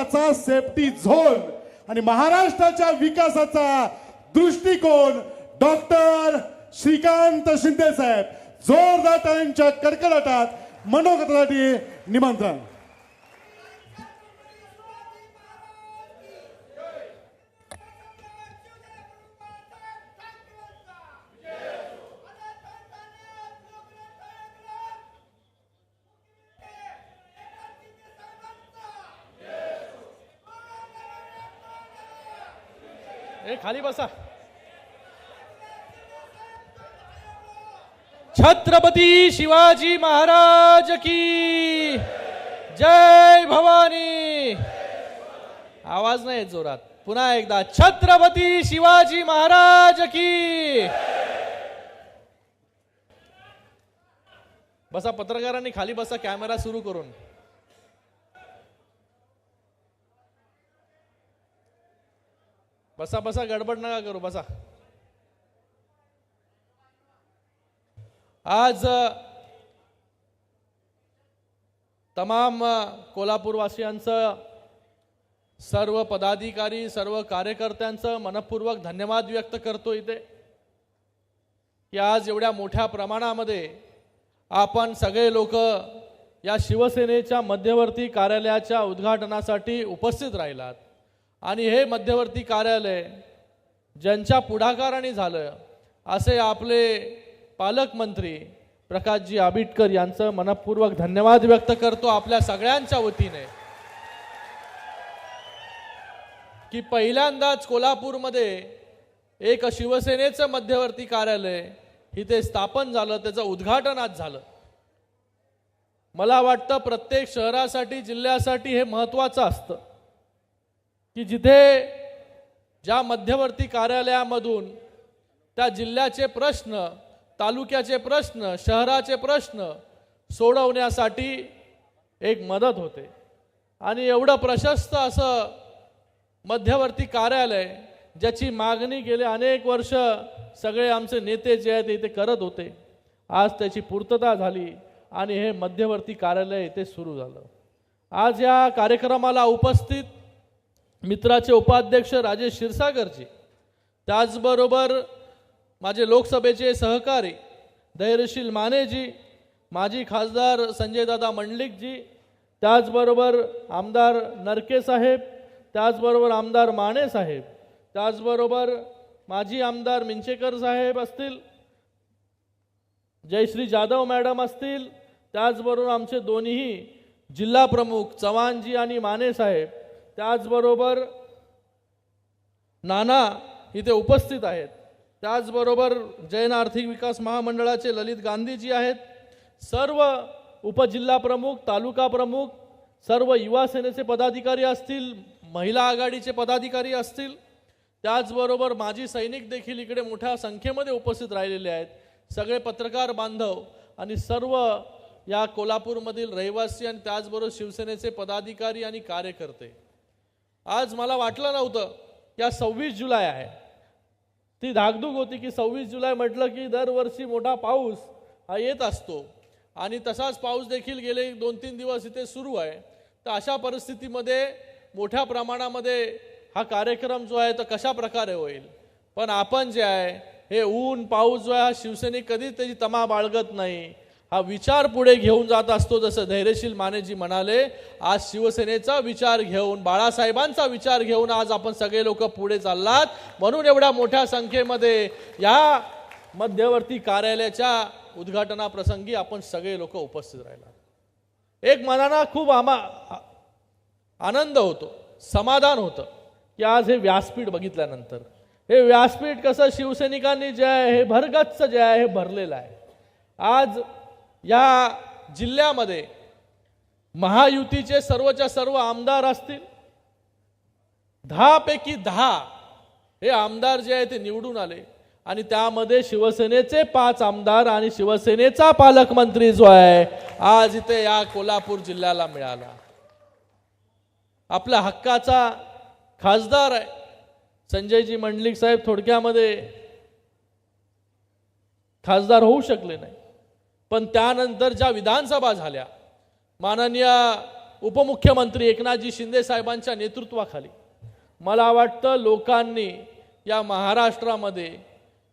महत्त्वाचा safety zone आणि महाराष्ट्राच्या विकासाचा दृष्टिकोन डॉक्टर श्रीकांत शिंदे साहेब जोरदार टाळ्यांच्या कडकडाटात मनोगतासाठी निमंत्रण. खाली बसा. छत्रपती शिवाजी महाराज की जय भवानी. आवाज नाही जोरात. पुन्हा एकदा छत्रपती शिवाजी महाराज की बसा पत्रकारांनी खाली बसा कॅमेरा सुरू करून. बसा बसा गडबड नका करू बसा. आज तमाम कोल्हापूरवासियांचं सर्व पदाधिकारी सर्व कार्यकर्त्यांचं मनपूर्वक धन्यवाद व्यक्त करतो इथे की आज एवढ्या मोठ्या प्रमाणामध्ये आपण सगळे लोक या शिवसेनेच्या मध्यवर्ती कार्यालयाच्या उद्घाटनासाठी उपस्थित राहिलात. आणि हे मध्यवर्ती कार्यालय ज्यांच्या पुढाकाराने झालं असे आपले पालकमंत्री प्रकाशजी आबिटकर यांचं मनपूर्वक धन्यवाद व्यक्त करतो आपल्या सगळ्यांच्या वतीने. की पहिल्यांदाच कोल्हापूरमध्ये एक शिवसेनेचं मध्यवर्ती कार्यालय इथे स्थापन झालं त्याचं उद्घाटन आज झालं. मला वाटतं प्रत्येक शहरासाठी जिल्ह्यासाठी हे महत्त्वाचं असतं. की जिथे ज्या मध्यवर्ती कार्यालयामधून त्या जिल्ह्याचे प्रश्न तालुक्याचे प्रश्न शहराचे प्रश्न सोडवण्यासाठी एक मदत होते. आणि एवढं प्रशस्त असं मध्यवर्ती कार्यालय ज्याची मागणी गेले अनेक वर्ष सगळे आमचे नेते जे आहेत ते इथे करत होते आज त्याची पूर्तता झाली आणि हे मध्यवर्ती कार्यालय इथे सुरू झालं. आज या कार्यक्रमाला उपस्थित मित्राचे उपाध्यक्ष राजेश क्षीरसागरजी त्याचबरोबर माझे लोकसभेचे सहकारी धैर्यशील मानेजी माजी खासदार संजयदादा मंडलिकजी त्याचबरोबर आमदार नरके साहेब त्याचबरोबर आमदार माने साहेब त्याचबरोबर माजी आमदार मिंचेकर साहेब असतील जयश्री जाधव मॅडम असतील त्याचबरोबर आमचे दोन्ही जिल्हा प्रमुख चव्हाणजी आणि माने साहेब त्याचबरोबर नाना इथे उपस्थित आहेत. त्याचबरोबर जैन आर्थिक विकास महामंडळाचे ललित गांधीजी आहेत. सर्व उपजिल्हा प्रमुख तालुका प्रमुख सर्व युवा सेनेचे पदाधिकारी असतील महिला आघाडीचे पदाधिकारी असतील. त्याचबरोबर माजी सैनिक देखील इकडे मोठ्या संख्येमध्ये उपस्थित राहिलेले आहेत. सगळे पत्रकार बांधव आणि सर्व या कोल्हापूरमधील रहिवासी आणि त्याचबरोबर शिवसेनेचे पदाधिकारी आणि कार्यकर्ते. आज मला वाटलं नव्हतं की आज सव्वीस जुलै आहे. ती धाकधूक होती की सव्वीस जुलै म्हटलं की दरवर्षी मोठा पाऊस हा येत असतो. आणि तसाच पाऊस देखील गेले दोन तीन दिवस इथे सुरू आहे. तर अशा परिस्थितीमध्ये मोठ्या प्रमाणामध्ये हा कार्यक्रम जो आहे तो कशा प्रकारे होईल? पण आपण जे आहे हे ऊन पाऊस जो आहे हा शिवसैनिक कधीच त्याची तमा बाळगत नाही. हा विचार पुढे घेऊन जात असतो जसं धैर्यशील मानेजी म्हणाले आज शिवसेनेचा विचार घेऊन बाळासाहेबांचा विचार घेऊन आज आपण सगळे लोक पुढे चाललात. म्हणून एवढ्या मोठ्या संख्येमध्ये या मध्यवर्ती कार्यालयाच्या उद्घाटनाप्रसंगी आपण सगळे लोक उपस्थित राहिला एक मनाला खूप आमा आनंद होतो समाधान होतं की आज हे व्यासपीठ बघितल्यानंतर. हे व्यासपीठ कसं शिवसैनिकांनी जे आहे हे भरगच्च जे आहे हे भरलेलं आहे. आज या जिल्ह्यामध्ये महायुतीचे सर्वच्या सर्व आमदार असतील. दहा पैकी दहा हे आमदार जे आहे ते निवडून आले. आणि त्यामध्ये शिवसेनेचे पाच आमदार आणि शिवसेनेचा पालकमंत्री जो आहे आज इथे या कोल्हापूर जिल्ह्याला मिळाला. आपल्या हक्काचा खासदार आहे. संजयजी मंडलिक साहेब थोडक्यामध्ये खासदार होऊ शकले नाही. पण त्यानंतर ज्या विधानसभा झाल्या माननीय उपमुख्यमंत्री एकनाथजी शिंदे साहेबांच्या नेतृत्वाखाली मला वाटतं लोकांनी या महाराष्ट्रामध्ये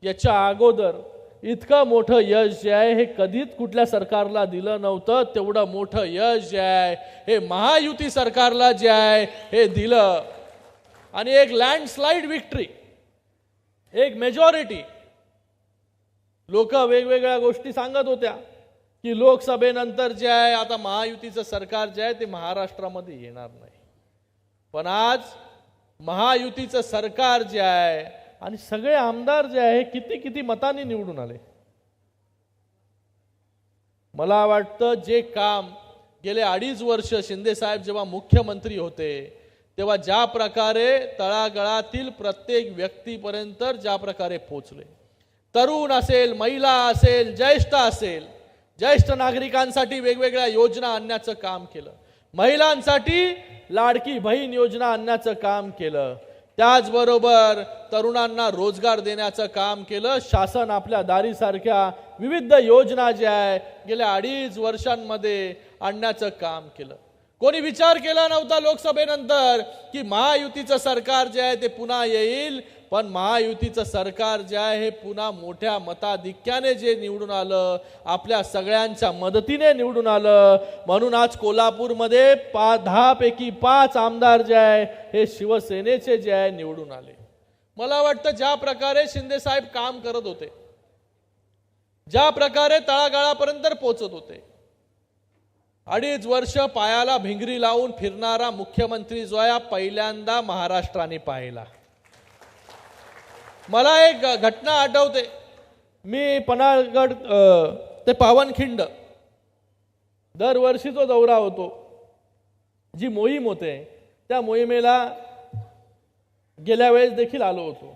याच्या अगोदर इतकं मोठं यश जे आहे हे कधीच कुठल्या सरकारला दिलं नव्हतं. तेवढं मोठं यश जे आहे हे महायुती सरकारला जे आहे हे दिलं. आणि एक लँडस्लाईड विक्ट्री एक मेजॉरिटी लोक वेगवेगळ्या गोष्टी सांगत होत्या की लोकसभेनंतर जे आहे आता महायुतीचं सरकार जे आहे ते महाराष्ट्रामध्ये येणार नाही. पण आज महायुतीचं सरकार जे आहे आणि सगळे आमदार जे आहे किती किती मतांनी निवडून आले. मला वाटतं जे काम गेले अडीच वर्ष शिंदे साहेब जेव्हा मुख्यमंत्री होते तेव्हा ज्या प्रकारे तळागळातील प्रत्येक व्यक्तीपर्यंत ज्या प्रकारे पोचले तरुण असेल महिला असेल ज्येष्ठ असेल ज्येष्ठ नागरिकांसाठी वेगवेगळ्या योजना आणण्याचं काम केलं. महिलांसाठी लाडकी बहीण योजना आणण्याचं काम केलं. त्याचबरोबर तरुणांना रोजगार देण्याचं काम केलं. शासन आपल्या दारीसारख्या विविध योजना ज्या आहे गेल्या अडीच वर्षांमध्ये आणण्याचं काम केलं. कोणी विचार केला नव्हता लोकसभेनंतर की महायुतीचं सरकार जे आहे ते पुन्हा येईल? पण महायुतीचं सरकार जे आहे हे पुन्हा मोठ्या मताधिक्याने जे निवडून आलं आपल्या सगळ्यांच्या मदतीने निवडून आलं. म्हणून आज कोल्हापूरमध्ये पा दहापैकी पाच आमदार जे आहे हे शिवसेनेचे जे आहे निवडून आले. मला वाटतं ज्या प्रकारे शिंदेसाहेब काम करत होते ज्या प्रकारे तळागाळापर्यंत पोचत होते अडीच वर्ष पायाला भिंगरी लावून फिरणारा मुख्यमंत्री जो आहे पहिल्यांदा महाराष्ट्राने पाहिला. मला एक घटना आठवते. मी पन्हाळगड ते पावनखिंड दरवर्षी तो दौरा होतो. जी मोहीम होते त्या मोहिमेला गेल्या वेळेस देखील आलो होतो.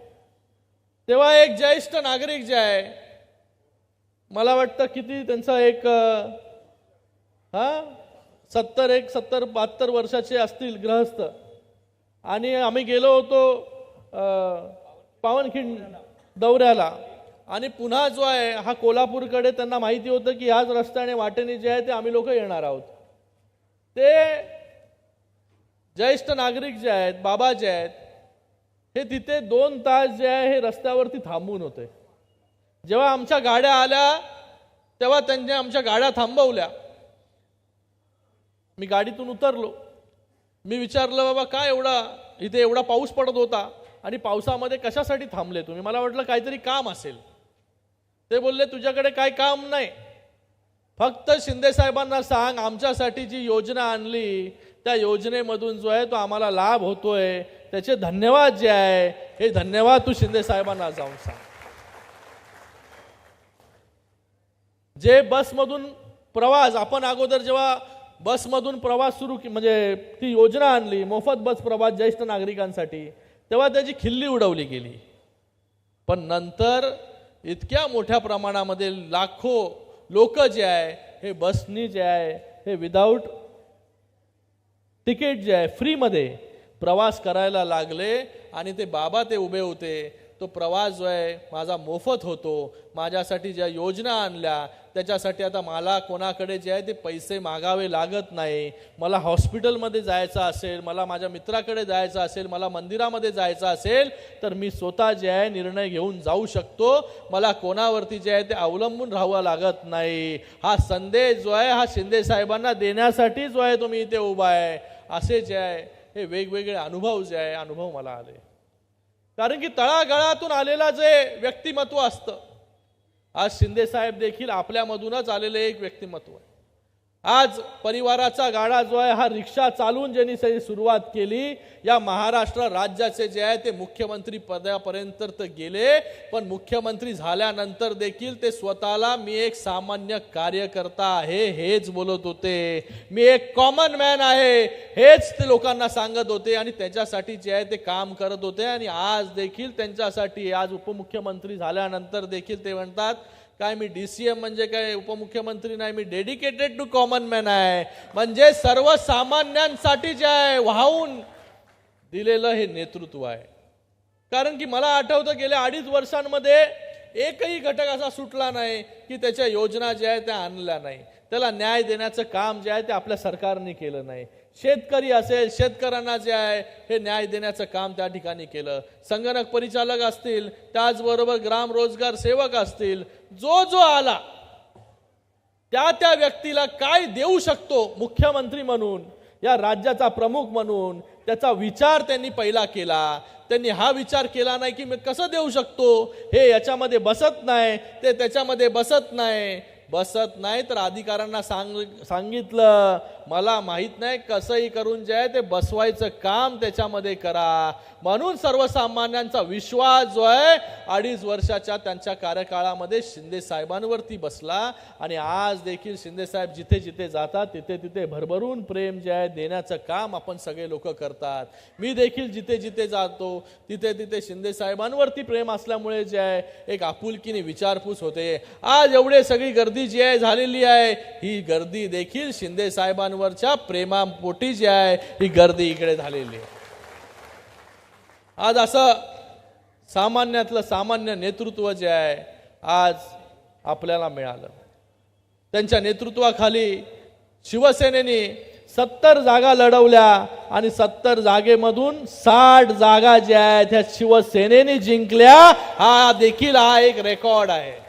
तेव्हा एक ज्येष्ठ नागरिक जे आहे मला वाटतं किती त्यांचा एक हां हा सत्तर एक सत्तर बहात्तर वर्षाचे असतील ग्रहस्थ आणि आम्ही गेलो होतो पावनखिंड दौऱ्याला. आणि पुन्हा जो आहे हा कोल्हापूरकडे त्यांना माहिती होतं की ह्याच रस्त्याने वाटेने जे आहे ते आम्ही लोक येणार आहोत. ते ज्येष्ठ नागरिक जे आहेत बाबा जे आहेत हे तिथे दोन तास जे आहे हे रस्त्यावरती थांबून होते. जेव्हा आमच्या गाड्या आल्या तेव्हा त्यांनी आमच्या गाड्या थांबवल्या. मी गाडीतून उतरलो. मी विचारलं बाबा काय एवढा इथे एवढा पाऊस पडत होता? आणि पावसामध्ये कशासाठी थांबले तुम्ही? मला वाटलं काहीतरी काम असेल. ते बोलले तुझ्याकडे काय काम नाही. फक्त शिंदेसाहेबांना सांग आमच्यासाठी जी योजना आणली त्या योजनेमधून जो आहे तो आम्हाला लाभ होतोय. त्याचे धन्यवाद जे आहे हे धन्यवाद तू शिंदेसाहेबांना जाऊन सांग. जे बसमधून प्रवास आपण अगोदर जेव्हा बसमधून प्रवास सुरू म्हणजे ती योजना आणली मोफत बस प्रवास ज्येष्ठ नागरिकांसाठी तेव्हा त्याची खिल्ली उडवली गेली. पण नंतर इतक्या मोठ्या प्रमाणामध्ये लाखो लोक जे आहे हे बसनी जे आहे हे विदाऊट तिकीट जे आहे फ्रीमध्ये प्रवास करायला लागले आणि ते बाबा ते उभे होते. तो प्रवास जो आहे माझा मोफत होतो. माझ्यासाठी ज्या योजना आणल्या त्याच्यासाठी आता मला कोणाकडे जे आहे ते पैसे मागावे लागत नाही. मला हॉस्पिटलमध्ये जायचं असेल मला माझ्या मित्राकडे जायचं असेल मला मंदिरामध्ये जायचं असेल तर मी स्वतः जे आहे निर्णय घेऊन जाऊ शकतो. मला कोणावरती जे आहे ते अवलंबून राहावं लागत नाही. हा संदेश जो आहे हा शिंदे साहेबांना देण्यासाठी जो आहे तुम्ही इथे उभा आहे. असे जे आहे हे वेगवेगळे अनुभव जे आहे अनुभव मला आले. कारण की तळागाळातून आलेला जे व्यक्तिमत्व असतं आज शिंदे साहेब देखील आपल्यामधूनच आलेले एक व्यक्तिमत्व आहे. आज परिवाराचा गाडा जो आहे हा रिक्षा चालवून ज्यांनी सगळी सुरुवात केली या महाराष्ट्र राज्याचे जे आहे ते मुख्यमंत्री पदापर्यंत तर गेले पण मुख्यमंत्री झाल्यानंतर देखील ते स्वतःला मी एक सामान्य कार्यकर्ता आहे हेच बोलत होते. मी एक कॉमन मॅन आहे हेच ते लोकांना सांगत होते आणि त्याच्यासाठी जे आहे ते काम करत होते. आणि आज देखील त्यांच्यासाठी आज उपमुख्यमंत्री झाल्यानंतर देखील ते म्हणतात काय मी डी सी एम म्हणजे काय? उपमुख्यमंत्री नाही मी डेडिकेटेड टू कॉमन मॅन आहे. म्हणजे सर्वसामान्यांसाठी जे आहे वाहून दिलेलं हे नेतृत्व आहे. कारण की मला आठवतं गेल्या अडीच वर्षांमध्ये एकही घटक असा सुटला नाही की त्याच्या योजना ज्या आहेत त्या आणल्या नाही. त्याला न्याय देण्याचं काम जे आहे ते आपल्या सरकारने केलं नाही. शेतकरी असेल शेतकऱ्यांना जे आहे हे न्याय देण्याचं काम त्या ठिकाणी केलं. संगणक परिचालक असतील त्याचबरोबर ग्राम रोजगार सेवक असतील जो जो आला त्या त्या व्यक्तीला काय देऊ शकतो मुख्यमंत्री म्हणून या राज्याचा प्रमुख म्हणून त्याचा विचार त्यांनी पहिला केला. त्यांनी हा विचार केला नाही की मी कसं देऊ शकतो? हे याच्यामध्ये बसत नाही ते त्याच्यामध्ये बसत नाही. बसत नाही तर अधिकाऱ्यांना सांग सांगितलं मला माहीत नाही कसंही करून जे आहे ते बसवायचं काम त्याच्यामध्ये करा. म्हणून सर्वसामान्यांचा विश्वास जो आहे अडीच वर्षाच्या त्यांच्या कार्यकाळामध्ये शिंदे साहेबांवरती बसला आणि आज देखील शिंदे साहेब जिथे जिथे जातात तिथे तिथे भरभरून प्रेम जे आहे देण्याचं काम आपण सगळे लोक करतात. मी देखील जिथे जिथे जातो तिथे तिथे शिंदे साहेबांवरती प्रेम असल्यामुळे जे आहे एक आपुलकीने विचारपूस होते. आज एवढे सगळी गर्दी जी आहे झालेली आहे ही गर्दी देखील शिंदे साहेबांवरच्या प्रेमापोटी जी आहे ही गर्दी इकडे झालेली आहे. आज असं सामान्यातलं सामान्य नेतृत्व जे आहे आज आपल्याला मिळालं. त्यांच्या नेतृत्वाखाली शिवसेनेने सत्तर जागा लढवल्या आणि सत्तर जागेमधून साठ जागा ज्या आहेत ह्या शिवसेनेने जिंकल्या. हा देखील हा एक रेकॉर्ड आहे.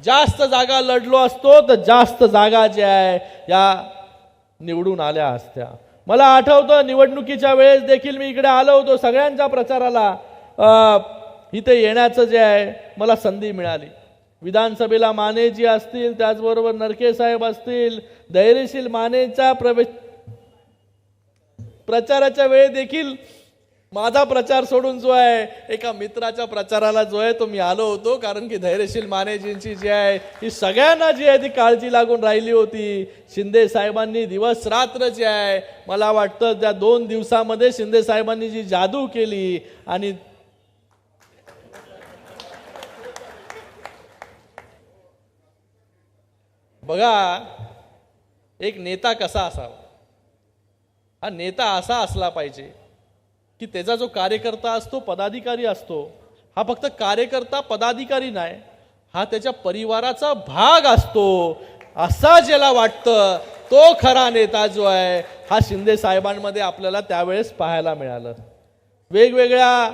जास्त जागा लढलो असतो तर जास्त जागा ज्या आहे या निवडून आल्या असत्या. मला आठवतं निवडणुकीच्या वेळेस देखील मी इकडे आलो होतो सगळ्यांच्या प्रचाराला. इथे येण्याचं जे आहे मला संधी मिळाली. विधानसभेला मानेजी असतील त्याचबरोबर नरके साहेब असतील धैर्यशील मानेच्या प्रवेश प्रचाराच्या वेळी देखील माझा प्रचार सोडून जो आहे एका मित्राच्या प्रचाराला जो आहे तो मी आलो होतो. कारण की धैर्यशील मानेजींची जी आहे ही सगळ्यांना जी आहे ती काळजी लागून राहिली होती. शिंदे साहेबांनी दिवस रात्र जी आहे मला वाटतं त्या दोन दिवसामध्ये शिंदे साहेबांनी जी जादू केली आणि बघा एक नेता कसा असावा? हा नेता असा असला पाहिजे. की त्याचा जो कार्यकर्ता असतो पदाधिकारी असतो हा फक्त कार्यकर्ता पदाधिकारी नाही हा त्याच्या परिवाराचा भाग असतो. असा ज्याला वाटतं तो खरा नेता जो आहे हा शिंदे साहेबांमध्ये आपल्याला त्यावेळेस पाहायला मिळालं. वेगवेगळ्या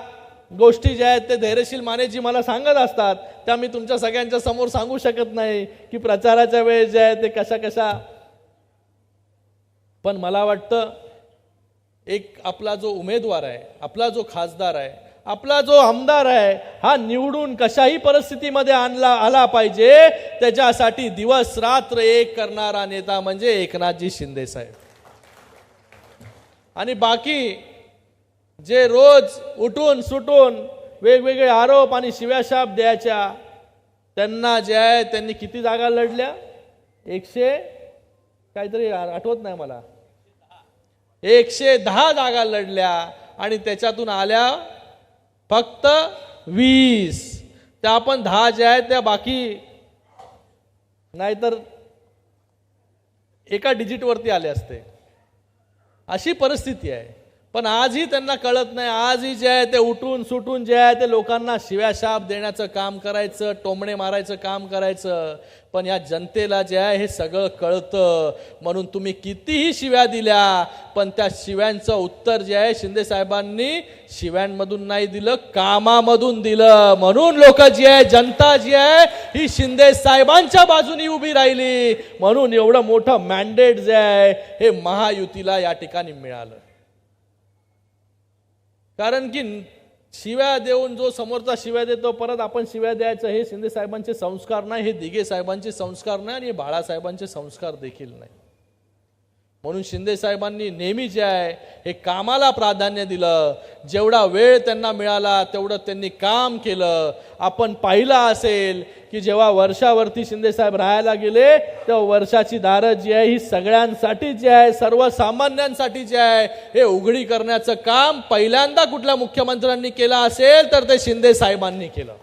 गोष्टी ज्या आहेत ते धैर्यशील मानेजी मला सांगत असतात. त्या मी तुमच्या सगळ्यांच्या समोर सांगू शकत नाही की प्रचाराच्या वेळेस जे आहे ते कशा कशा पण मला वाटतं एक आपला जो उमेदवार आहे आपला जो खासदार आहे आपला जो आमदार आहे हा निवडून कशाही परिस्थितीमध्ये आणला आला पाहिजे. त्याच्यासाठी दिवस रात्र एक करणारा नेता म्हणजे एकनाथजी शिंदे साहेब. आणि बाकी जे रोज उठून सुटून वेगवेगळे आरोप आणि शिव्याशाप द्यायच्या त्यांना जे आहे त्यांनी किती जागा लढल्या? एकशे? काहीतरी आठवत नाही मला. एकशे दहा जागा लढल्या आणि त्याच्यातून आल्या फक्त वीस. त्या आपण दहा ज्या आहेत त्या बाकी नाहीतर एका डिजिटवरती आले असते. अशी परिस्थिती आहे. पण आजही त्यांना कळत नाही. आजही जे आहे ते उठून सुटून जे आहे ते लोकांना शिव्याशाप देण्याचं काम करायचं टोमणे मारायचं काम करायचं. पण या जनतेला जे आहे हे सगळं कळतं. म्हणून तुम्ही कितीही शिव्या दिल्या पण त्या शिव्यांचं उत्तर जे आहे शिंदे साहेबांनी शिव्यांमधून नाही दिलं कामामधून दिलं. म्हणून लोक जी आहे जनता जी आहे ही शिंदे साहेबांच्या बाजूनी उभी राहिली. म्हणून एवढं मोठं मॅन्डेट जे आहे हे महायुतीला या ठिकाणी मिळालं. कारण की शिव्या देऊन जो समोरचा शिव्या देतो परत आपण शिव्या द्यायचं हे शिंदे साहेबांचे संस्कार नाही हे दिघे साहेबांचे संस्कार नाही आणि हे बाळासाहेबांचे संस्कार देखील नाही. म्हणून शिंदे साहेबांनी नेहमी जे आहे हे कामाला प्राधान्य दिलं. जेवढा वेळ त्यांना मिळाला तेवढं त्यांनी काम केलं. आपण पाहिलं असेल की जेव्हा वर्षावरती शिंदेसाहेब राहायला गेले तेव्हा वर्षाची दारं जी आहे ही सगळ्यांसाठी जी आहे सर्वसामान्यांसाठी जी आहे हे उघडी करण्याचं काम पहिल्यांदा कुठल्या मुख्यमंत्र्यांनी केलं असेल तर ते शिंदेसाहेबांनी केलं.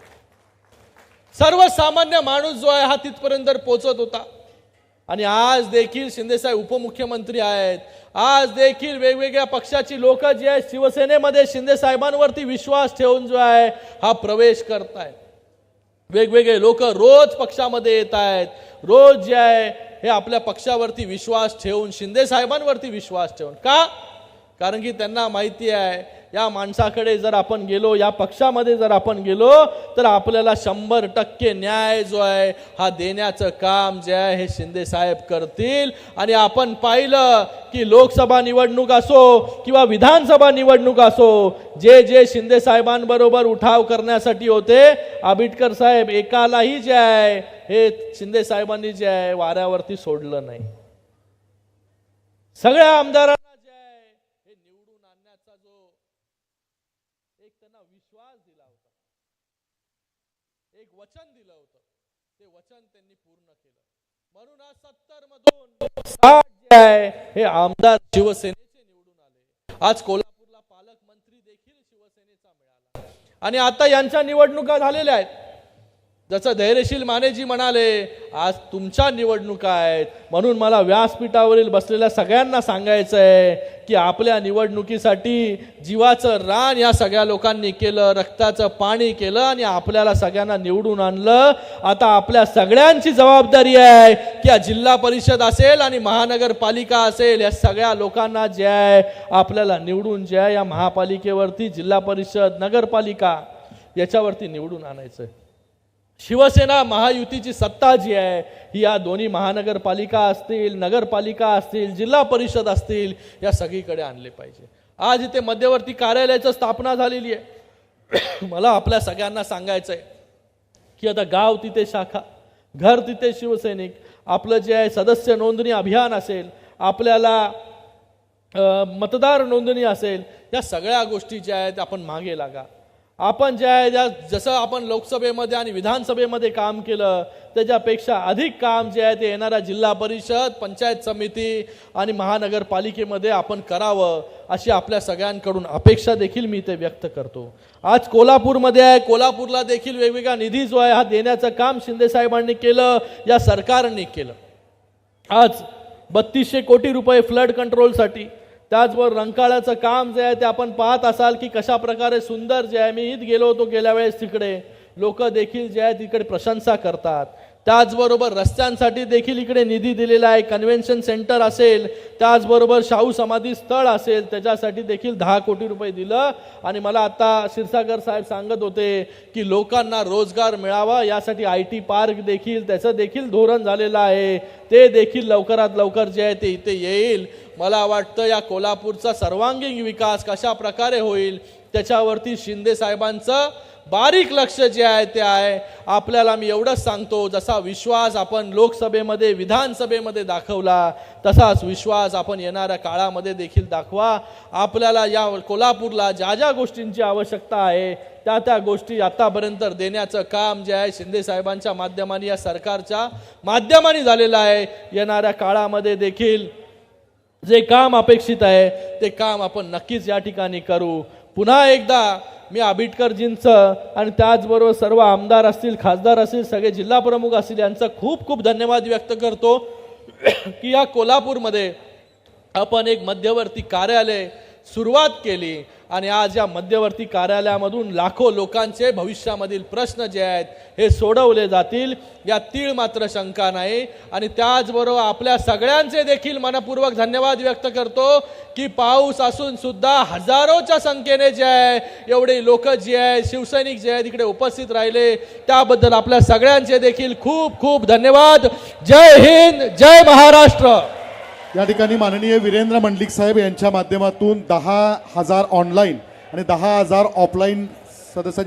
सर्वसामान्य माणूस जो आहे हा तिथपर्यंत पोचत होता आणि आज देखील शिंदेसाहेब उपमुख्यमंत्री आहेत. आज देखील वेगवेगळ्या पक्षाची लोक जी आहेत शिवसेनेमध्ये शिंदेसाहेबांवरती विश्वास ठेवून जो आहे हा प्रवेश करत आहेत वेगवेगळे लोक रोज पक्षामध्ये येत आहेत. रोज जे आहे हे आपल्या पक्षावरती विश्वास ठेवून शिंदेसाहेबांवरती विश्वास ठेवून. का? कारण की त्यांना माहिती आहे या माणसाकडे जर आपण गेलो या पक्षामध्ये जर आपण गेलो तर आपल्याला शंभर टक्के न्याय जो आहे हा देण्याचं काम जे आहे हे शिंदे साहेब करतील. आणि आपण पाहिलं की लोकसभा निवडणूक असो किंवा विधानसभा निवडणूक असो जे जे शिंदे साहेबांबरोबर उठाव करण्यासाठी होते आबिटकर साहेब एकालाही जे आहे हे शिंदे साहेबांनी जे आहे वाऱ्यावरती सोडलं नाही. सगळ्या आमदारांना जे आहे हे निवडून आणण्याचा जो एक त्यांना विश्वास दिला होता. एक वचन दिलं होतं. ते वचन त्यांनी पूर्ण केलं. म्हणून आज सत्तर मधून साठ जे आहे हे आमदार शिवसेनेचे निवडून आले. आज कोल्हापूरला पालकमंत्री देखील शिवसेनेचा मिळाला. आणि आता यांच्या निवडणुका झालेल्या आहेत. जसं धैर्यशील मानेजी म्हणाले आज तुमच्या निवडणुका आहेत. म्हणून मला व्यासपीठावरील बसलेल्या सगळ्यांना सांगायचं आहे की आपल्या निवडणुकीसाठी जीवाचं रान या सगळ्या लोकांनी केलं रक्ताचं पाणी केलं आणि आपल्याला सगळ्यांना निवडून आणलं. आता आपल्या सगळ्यांची जबाबदारी आहे की या जिल्हा परिषद असेल आणि महानगरपालिका असेल या सगळ्या लोकांना जे आहे आपल्याला निवडून जे आहे या महापालिकेवरती जिल्हा परिषद नगरपालिका याच्यावरती निवडून आणायचं आहे शिवसेना महायुतीची सत्ता जी आहे ही या दोन्ही महानगरपालिका असतील नगरपालिका असतील जिल्हा परिषद असतील या सगळीकडे आणले पाहिजे. आज इथे मध्यवर्ती कार्यालयाची स्थापना झालेली आहे. मला आपल्या सगळ्यांना सांगायचं आहे की आता गाव तिथे शाखा घर तिथे शिवसैनिक आपलं जे आहे सदस्य नोंदणी अभियान असेल आपल्याला मतदार नोंदणी असेल या सगळ्या गोष्टी ज्या आहेत आपण मागे लागा. आपण जे आहे ज्या जसं आपण लोकसभेमध्ये आणि विधानसभेमध्ये काम केलं त्याच्यापेक्षा अधिक काम जे आहे ते येणाऱ्या जिल्हा परिषद पंचायत समिती आणि महानगरपालिकेमध्ये आपण करावं अशी आपल्या सगळ्यांकडून अपेक्षा देखील मी ते व्यक्त करतो. आज कोल्हापूरमध्ये आहे कोल्हापूरला देखील वेगवेगळा निधी जो आहे हा देण्याचं काम शिंदेसाहेबांनी केलं या सरकारने केलं. आज बत्तीसशे कोटी रुपये फ्लड कंट्रोलसाठी त्याचबरोबर रंकाळ्याचं काम जे आहे ते आपण पाहत असाल की कशा प्रकारे सुंदर जे आहे मी ईद गेलो होतो गेल्या वेळेस तिकडे. लोक देखील जे आहे तिकडे प्रशंसा करतात. त्याचबरोबर रस्त्यांसाठी देखील इकडे निधी दिलेला आहे. कन्व्हेन्शन सेंटर असेल त्याचबरोबर शाहू समाधी स्थळ असेल त्याच्यासाठी देखील दहा कोटी रुपये दिलं. आणि मला आता क्षीरसागर साहेब सांगत होते की लोकांना रोजगार मिळावा यासाठी आय टी पार्क देखील त्याचं देखील धोरण झालेलं आहे. ते देखील लवकरात लवकर जे आहे ते इथे येईल. मला वाटतं या कोल्हापूरचा सर्वांगीण विकास कशा प्रकारे होईल त्याच्यावरती शिंदे साहेबांचं बारीक लक्ष जे आहे ते आहे. आपल्याला मी एवढंच सांगतो जसा विश्वास आपण लोकसभेमध्ये विधानसभेमध्ये दाखवला तसाच विश्वास आपण येणाऱ्या काळामध्ये देखील दाखवा. आपल्याला या कोल्हापूरला ज्या ज्या गोष्टींची आवश्यकता आहे त्या त्या गोष्टी आतापर्यंत देण्याचं काम जे आहे शिंदे साहेबांच्या माध्यमाने या सरकारच्या माध्यमाने झालेलं आहे. येणाऱ्या काळामध्ये देखील जे काम अपेक्षित आहे ते काम आपण नक्कीच या ठिकाणी करू. पुन्हा एकदा मी आबिटकरजींचं आणि त्याचबरोबर सर्व आमदार असतील खासदार असतील सगळे जिल्हा प्रमुख असतील यांचं खूप खूप धन्यवाद व्यक्त करतो. की या कोल्हापूरमध्ये आपण एक मध्यवर्ती कार्यालय सुरुवात केली. आणि आज या मध्यवर्ती कार्यालयामधून लाखो लोकांचे भविष्यामधील प्रश्न जे आहेत हे सोडवले जातील. या तीळ मात्र शंका नाही. आणि त्याचबरोबर आपल्या सगळ्यांचे देखील मनपूर्वक धन्यवाद व्यक्त करतो की पाऊस असून सुद्धा हजारोच्या संख्येने जे आहे एवढे लोक जे आहे शिवसैनिक जे आहेत इकडे उपस्थित राहिले. त्याबद्दल आपल्या सगळ्यांचे देखील खूप खूप धन्यवाद. जय हिंद जय महाराष्ट्र. या ठिकाणी माननीय वीरेंद्र मंडलिक साहेब यांच्या माध्यमातून दहा हजार ऑनलाईन आणि दहा हजार ऑफलाईन सदस्यांची